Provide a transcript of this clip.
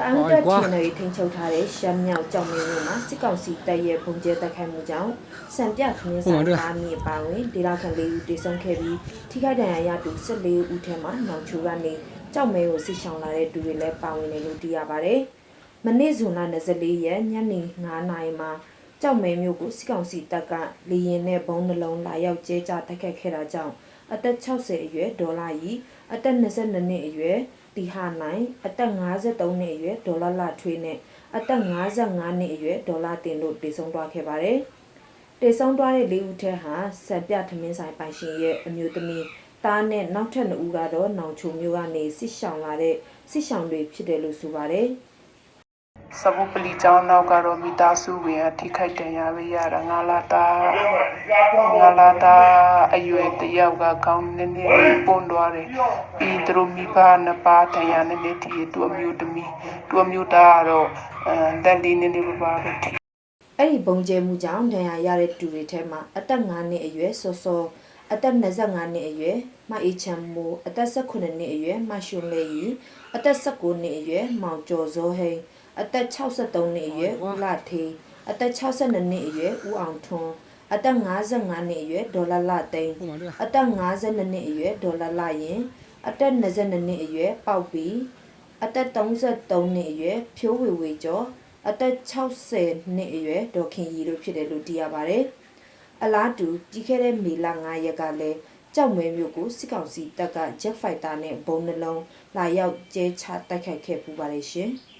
တအန်းတက်ချင်တွေထိန်းချုပ်ထားတဲ့ရှမ်းမြောက်ကြောင်မင်းတို့မှာစစ်ကောင်စီတပ်ရဲ့ပုံကျဲတက်ခိုက်မှုကြောင့်စံပြခင်းစားကားမြေပါဝင်ဒေသခံ၄ဦးတေဆုံးခဲ့ပြီးထိခိုက်ဒဏ်ရာရသူ14ဦးထဲမှာနောင်ချိုကနေကြောက်မဲကိုစစ်ဆောင်လာတဲ့သူတွေလည်းပါဝင်တယ်လို့သိရပါတယ်။မနေ့ဇွန်လ24ရက်ညနေ9နာရီမှာကြောက်မဲမျိုးကိုစစ်ကောင်စီတပ်ကလေရင်နဲ့ဘုံနှလုံးလာရောက်ကျဲချတိုက်ခတ်ခဲ့တာကြောင့် အသက်60အရွယ်ဒေါ်လာကြီးအသက်22နှစ်အရွယ်တီဟာနိုင်အသက်53နှစ်အရွယ်ဒေါ်လာလာထွေးနဲ့အသက်55နှစ်အရွယ်ဒေါ်လာတင်တို့တည်ဆုံသွားခဲ့ပါတယ်။တည်ဆုံသွားတဲ့လေးဦးထက်ဟာစံပြထမင်းဆိုင်ပိုင်ရှင်ရဲ့အမျိုးသမီးတားနဲ့နောက်ထပ်နှစ်ဦးကတော့နောင်ချုံမျိုးကနေစစ်ဆောင်လာတဲ့စစ်ဆောင်တွေဖြစ်တယ်လို့ဆိုပါတယ်။ စပုပလီကျောင်းနောက်ကတော့မိသားစုဝင်အထိခိုက်ဒဏ်ရာပဲရတာငါလာတာငါလာတာအရွယ်တယောက်ကခေါင်းနည်းနည်းလေးပွန်းသွားတယ်ပြီးသူတို့မိဘနှစ်ပါးဒဏ်ရာနည်းနည်းထိသူ့အမျိုးသမီးသူ့အမျိုးသားကတော့အဲလက်လေးနည်းနည်းပါးပါးပဲထိအဲ့ဒီဘုံကျဲမှုကြောင့်ဒဏ်ရာရတဲ့သူတွေထဲမှာအသက်9နှစ်အရွယ်စောစောအသက်25နှစ်အရွယ်မအေးချမ်းမိုးအသက်18နှစ်အရွယ်မရှုံလေးရီအသက်19နှစ်အရွယ်မောင်ကျော်စောဟိန်း အသက်63နှစ်အရွယ်ဦးလာထေးအသက်62နှစ်အရွယ်ဦးအောင်ထွန်းအသက်55နှစ်အရွယ်ဒေါ်လာလာသိန်းဟိုမှာတွေ့အသက်52နှစ်အရွယ်ဒေါ်လာလာရင်အသက်22နှစ်အရွယ်ပေါက်ပီအသက်33နှစ်အရွယ်ဖြိုးဝေဝေကျော်အသက်60နှစ်အရွယ်ဒေါ်ခင်ရီတို့ဖြစ်တယ်လို့သိရပါတယ်။အလားတူကြီးခဲ့တဲ့မေလ9ရက်ကလည်းကြောက်မဲမျိုးကိုစစ်ကောင်စီတပ်က Jet Fighter နဲ့ဘုံနှလုံးလာရောက်ကျဲချတိုက်ခိုက်ခဲ့ပူပါတယ်ရှင်။